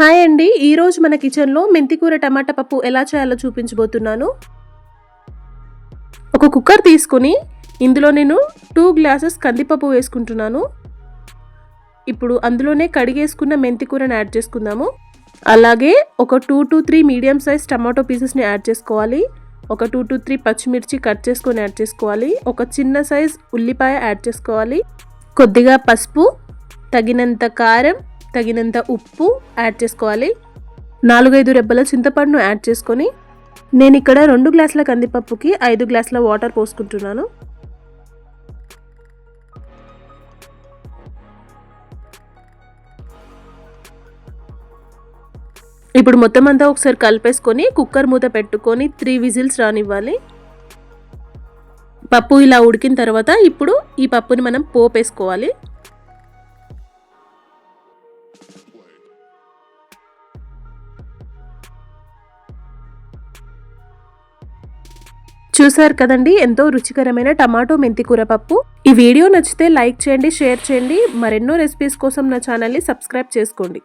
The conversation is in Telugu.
హాయ్ అండి. ఈరోజు మన కిచెన్లో మెంతికూర టమాటా పప్పు ఎలా చేయాలో చూపించబోతున్నాను. ఒక కుక్కర్ తీసుకొని ఇందులో నేను టూ గ్లాసెస్ కందిపప్పు వేసుకుంటున్నాను. ఇప్పుడు అందులోనే కడిగేసుకున్న మెంతికూరని యాడ్ చేసుకుందాము. అలాగే ఒక two to three medium size tomato పీసెస్ని యాడ్ చేసుకోవాలి. ఒక టూ టు త్రీ పచ్చిమిర్చి కట్ చేసుకొని యాడ్ చేసుకోవాలి. ఒక చిన్న సైజ్ ఉల్లిపాయ యాడ్ చేసుకోవాలి. కొద్దిగా పసుపు తగినంత కారం తగినంత ఉప్పు యాడ్ చేసుకోవాలి. నాలుగైదు రెబ్బల చింతపండును యాడ్ చేసుకొని నేను ఇక్కడ రెండు గ్లాసుల కందిపప్పుకి ఐదు గ్లాసుల వాటర్ పోసుకుంటున్నాను. ఇప్పుడు మొత్తం అంతా ఒకసారి కలిపేసుకొని కుక్కర్ మూత పెట్టుకొని త్రీ విజిల్స్ రానివ్వాలి. పప్పు ఇలా ఉడికిన తర్వాత ఇప్పుడు ఈ పప్పుని మనం పోపేసుకోవాలి. చూసారు కదండి ఎంతో రుచికరమైన టమాటో మెంతికూర పప్పు. ఈ వీడియో నచ్చితే లైక్ చేయండి షేర్ చేయండి. మరెన్నో రెసిపీస్ కోసం నా ఛానల్ని సబ్స్క్రైబ్ చేసుకోండి.